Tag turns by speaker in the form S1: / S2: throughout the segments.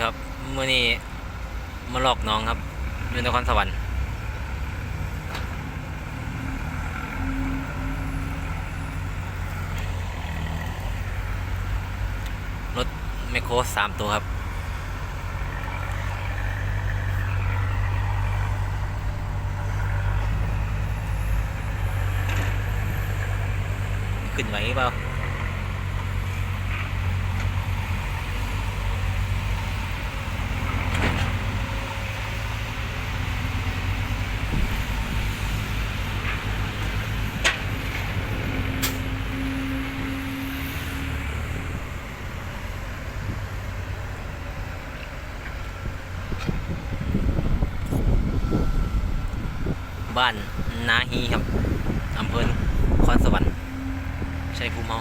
S1: ครับมื่อนี้มาหลอกน้องครับอยู่นครสวรรค์รถแมคโครสามตัวครับขึ้นไหวเปล่า บ้านนาฮีครับอำเภอนครสวรรค์ชัยภูมิเฮา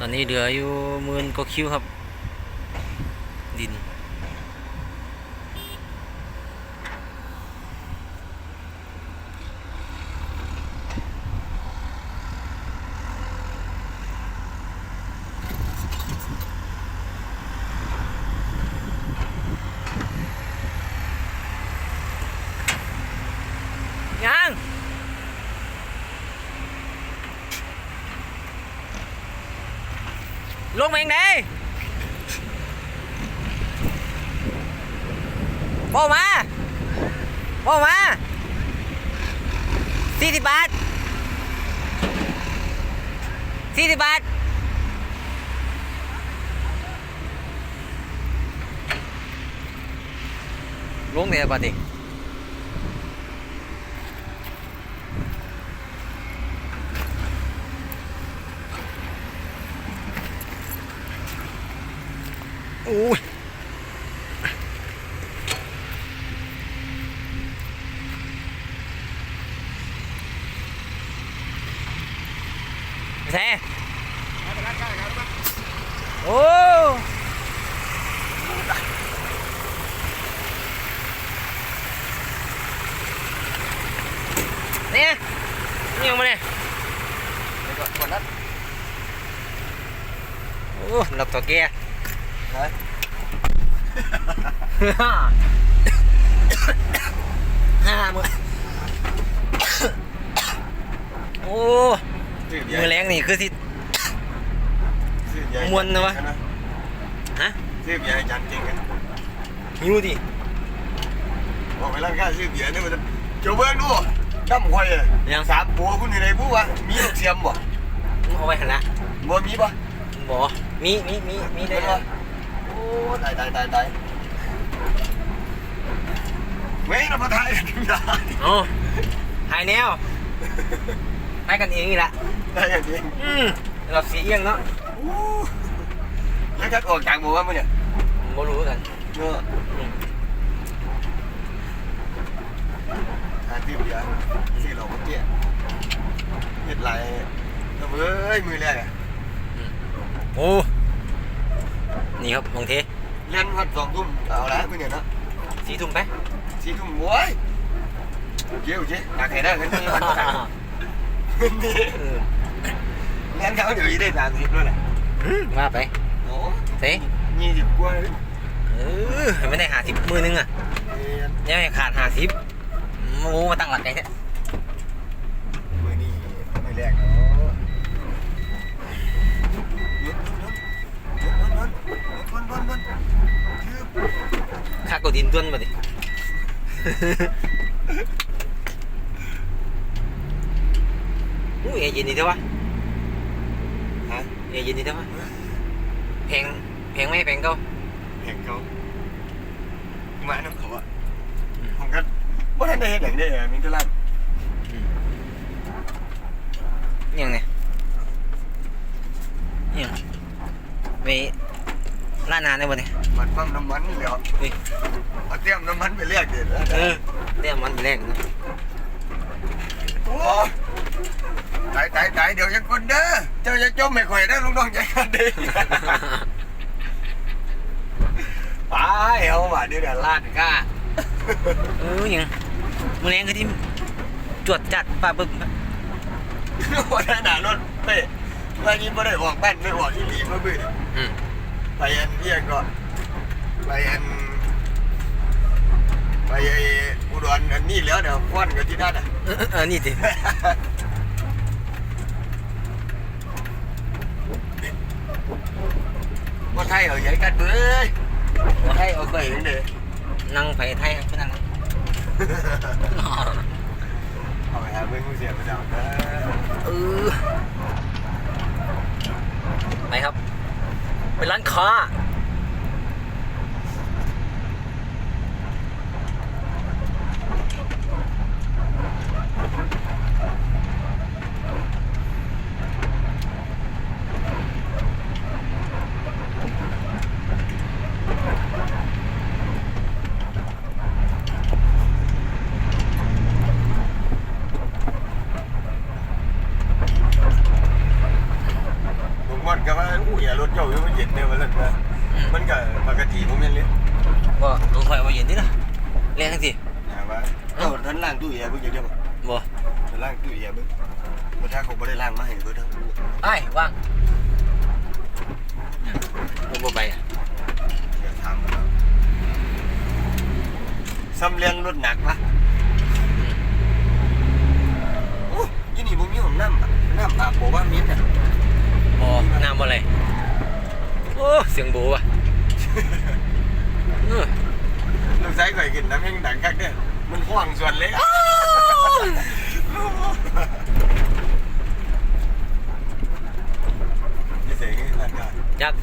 S1: ตอนนี้เหลืออยู่หมื่นก็คิวครับ ดิน ยัง ลงเองได้บ่มาบ่มาสี่สิบบาทสี่สิบบาทลงเดี๋ยว
S2: ปะติ อู้
S1: ห้ามือโอ้มือแรงนี่คือสิมวนนะวะฮะ
S2: ซื้อเบียร์ให้จันจริงกัน
S1: หิวดิ
S2: บอกไปร้านค้าซื้อเบียร์นี่มันจะเจ้าเบิ้งดูดำควายเลย
S1: ยัง
S2: สามปัวคุณอยู่ในผู้วะมีลูกเสียมบ่
S1: มึงเอาไว้หันละ
S2: บ่มีบ่
S1: บอมีมีมีมีได้
S2: เห็น
S1: บ่
S2: บ่โอ้ตายตายตายตาย เว้ยเรามาถ่ายกันได้
S1: โอ้หายแนวให้กันเองนี่แหละ
S2: ได้อย่างนี้
S1: อืมเราสีเอียงเนาะ
S2: อู้แล้วจะออกจากหมู่บ้านมั้ยเนี่ย
S1: บ่รู้กัน
S2: เนอะหาที่เดียวที่เราเมื่อกี้เห็ดไรเอ้ยมือแรกอะ
S1: โอ้นี่ครับมองเท
S2: เล่นวัดสองทุ่มเอาละเพื่อนเนี่ยเนาะ
S1: สี่ทุ่มไป
S2: สี่ทุ่มโว้ยเกี่ยวเจ๊ตากแขนด้เงินนี่เงี้
S1: เงิ
S2: นเขาเดี๋ยวอีได้สามสิบด้วยแหละ
S1: มาไป
S2: โอ้
S1: เซ่
S2: ยี่สิบกว่าเอ
S1: อไม่ได้หาสิบมือนึงอะ
S2: ยั
S1: งขาดหาสิบโอ้มาตั้งหลักไงเนี่ย
S2: มือนี่ไม่แรกเนาะ
S1: ข้ากดดินต้นมาดิ
S2: muốn nghe gì đâu á hả? Nghe gì đâu á, hẹn hẹn mấy hẹn câu. Hẹn câu. Nhưng mà anh khổ ạ. Ừ. Không cách bố đến đây để đây mình cứ làm nhìn nè. Nhìn. Vì ลั่น
S1: ยังไงยังไปร้านนานได้บ่เนี่ย
S2: มันฟังน้ำมันเหลียว
S1: เฮ้ย
S2: เอาเตรียมน้ำมันไปเรียกเด็ด
S1: เออเรียกมันไปแรกนะ
S2: โอ้ตายตายตายเดี๋ยวยังคนเด้อเจ้าจะจมไม่ข่อยได้ลุงน้องใจกันดีไปเอาว่าเดี๋ยวเดี๋ยวลาดก้า
S1: เออยังมือแรงคือที่จวดจัดปลาบึก
S2: วันนั้นน่ะรถเป้วันนี้ไม่ได้ออกบ้านไม่ออกที่หลีมาบื้อ
S1: อืม
S2: ไปอันเรียกก่อนไปอันไปไอ้อุดรอันนี้แล้วเดี๋ยวฟ้อนกันที่นั่นอะ
S1: เออเออนี่สิ
S2: ว่าไทยเอาใหญ่กันเบ้ยว่าไทยเอาไปเองเด้อ
S1: นั่งไปไทยก็นั่ง
S2: เอาไปหาเบิ้งผู้เสียประจำนะ
S1: เออไปครับ ไปร้านค้า
S2: ลุงมอนก็ว่าอู้อย่ารถเจ้าอยู่มันเย็นเนี่ยมันเลยนะมันก็ปกติผมยังเลี้ยง
S1: ก็ลงไฟมาเย็นดิล่ะเรียก ทั้งสิ
S2: นะว่าเจ้าท่านล่างตู้แอร์เพิ่งจะเดียวบ่
S1: บ่
S2: ท่านล่างตู้แอร์เพิ่งเมื่อถ้าเขาไม่ได้ล่างมาให้เพิ่งทั้งตู้
S1: ไอ้ายว่างลงบ่ไปอะ
S2: เดี๋ยวถามมันเนาะซ้ำเลี้ยงรถหนักปะโอ้ยี่นี่ผมมีของน้ำอะน้ำอาบบอกว่ามิ้นท์อะ
S1: บ่น้ำบ่อะไรโอ้เสียงโบว่ะเออ
S2: ลูกชายเคยกินน้ำยังดังคักเนี่ยมันห่ วงส่วนเล็กนี่เสียงนี่นั่นก็
S1: ยักษ์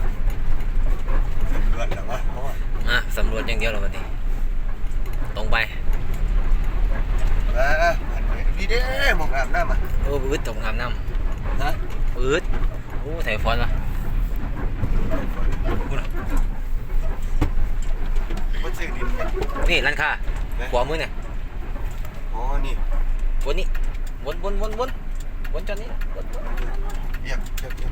S2: สำรวจแล้ววะโอ้ย
S1: อะสำรวจอย่างเดียวแล้ววันนี้ตรงไป
S2: เอออันนี้ดีเด้หมองอาบน้ำอะ
S1: โอ้บืดตรงอาบน้
S2: ฮะำ
S1: บืดโอ้ไถฟอนวะพูด
S2: มันซื้อดินไง
S1: นี่ร้านค้าขวามือเนี่ย
S2: อ๋อนี่
S1: วนนี่วนวนวนวนวนจอนนี้วนวน
S2: เยี่ยมเยี่ยมเยี่ยม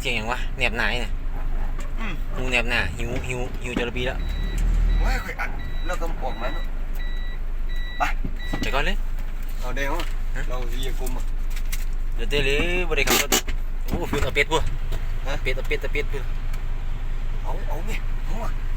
S1: เสียงอย่างวะแนบหนาเนี่ย
S2: อืม
S1: หูแนบหนาหิวหิวหิวจระบีแล้ว
S2: ว้ายค่อยอัดแล้วก็ออกมาเนาะไป
S1: ไปก่อนเลย
S2: เอาเดี๋ยวเราสิยกุมอะ
S1: เดี๋ยวเตะเลยบริการรถโอ้พูดเอาเป็ดพูดเป็ดเอาเป็ดเอาเป็ดพูด
S2: เอาเอาเนี่ย
S1: more.